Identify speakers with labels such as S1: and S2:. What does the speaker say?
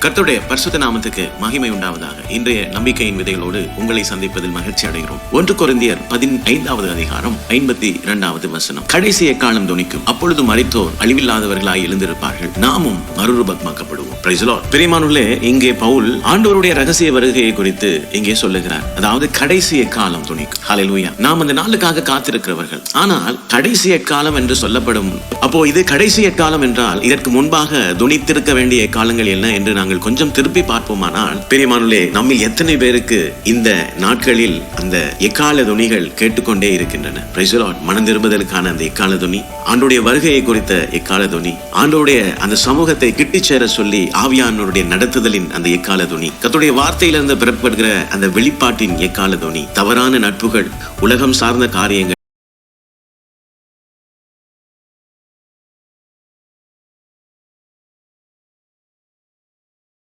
S1: கர்த்தருடைய பரிசுத்த நாமத்துக்கு மகிமை உண்டாவதாக. இன்றைய நம்பிக்கையின் விதைகளோடு உங்களை சந்திப்பதில் மகிழ்ச்சி அடைகிறோம். ஒன்று குறைந்தியர் பதினைந்தாவது அதிகாரம் ஐம்பத்தி இரண்டாவது வசனம். கடைசி எக்காலம் துணிக்கும் அப்பொழுது மறைத்தோர் அழிவில்லாதவர்களாய் எழுந்திருப்பார்கள். நாமும் மறுரூபமாக்கப்படுவோம். Praise இங்கே பவுல் ஆண்டவருடைய ரகசிய வருகையை குறித்து இங்கே சொல்லுகிறார். அதாவது கடைசிய காலம் துணிக்கும் ஹalleluya நாம் அந்த நாளுக்காக காத்திருக்கிறவர்கள். ஆனால் கடைசி காலம் என்று சொல்லப்படும் அப்போ இது கடைசி காலம் என்றால் இதற்கு முன்பாக துணித்திருக்க வேண்டிய காலங்கள் என்ன என்று நாங்கள் கொஞ்சம் திருப்பி பார்ப்போமானால் பெரியமானுலே நம்மில் எத்தனை பேருக்கு இந்த நாட்களில் அந்த எக்கால துணிகள் கேட்டுக்கொண்டே இருக்கின்றன? மனம் திரும்புதலுக்கான அந்த எக்கால துணி ஆண்டுடைய வருகையை குறித்த எக்கால துணி ஆண்டோடைய அந்த சமூகத்தை கிட்டிச் சேர சொல்லி ஆவியானோருடைய நடத்துதலின் அந்த எக்கால துணி கத்துடைய வார்த்தையிலிருந்து பிறப்படுகிற அந்த வெளிப்பாட்டின் எக்கால துணி தவறான நட்புகள் உலகம் சார்ந்த காரியங்கள்.